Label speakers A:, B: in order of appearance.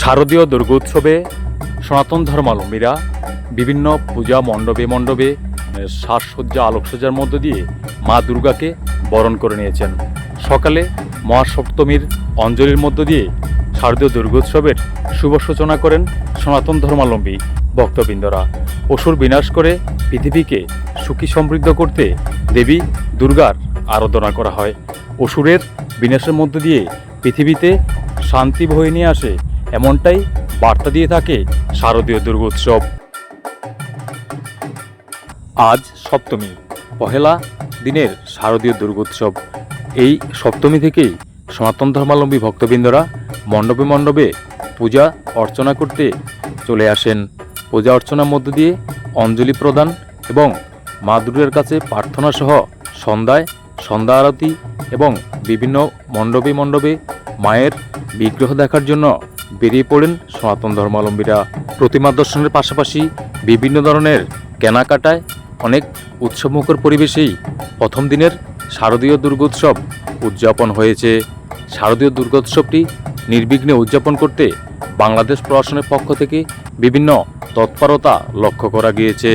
A: শারদীয় দুর্গোৎসবে সনাতন ধর্মালম্বীরা বিভিন্ন পূজা মণ্ডপে মণ্ডপে সাজসজ্জা, আলোকসজ্জার মধ্য দিয়ে মা দুর্গাকে বরণ করে নিয়েছেন। সকালে মহাসপ্তমীর অঞ্জলির মধ্য দিয়ে শারদীয় দুর্গোৎসবের শুভ সূচনা করেন সনাতন ধর্মাবলম্বী ভক্তবৃন্দরা। অসুর বিনাশ করে পৃথিবীকে সুখী সমৃদ্ধ করতে দেবী দুর্গার আরাধনা করা হয়। অসুরের বিনাশের মধ্য দিয়ে পৃথিবীতে শান্তি বয়ে নিয়ে আসে এমনটাই বার্তা দিয়ে থাকে শারদীয় দুর্গোৎসব আজ সপ্তমী, পহেলা দিনের শারদীয় দুর্গোৎসব এই সপ্তমী থেকেই সনাতন ধর্মাবলম্বী ভক্তবৃন্দরা মণ্ডপে মণ্ডপে পূজা অর্চনা করতে চলে আসেন। পূজা অর্চনার মধ্য দিয়ে অঞ্জলি প্রদান এবং মা দুর্গার কাছে প্রার্থনা সহ সন্ধ্যায় সন্ধ্যা আরতি এবং বিভিন্ন মণ্ডপে মণ্ডপে মায়ের বিগ্রহ দেখার জন্য বেরিয়ে পড়েন সনাতন ধর্মাবলম্বীরা। প্রতিমা দর্শনের পাশাপাশি বিভিন্ন ধরনের কেনাকাটায় অনেক উৎসবমুখর পরিবেশেই প্রথম দিনের শারদীয় দুর্গোৎসব উদযাপন হয়েছে। শারদীয় দুর্গোৎসবটি নির্বিঘ্নে উদযাপন করতে বাংলাদেশ প্রশাসনের পক্ষ থেকে বিভিন্ন তৎপরতা লক্ষ্য করা গিয়েছে।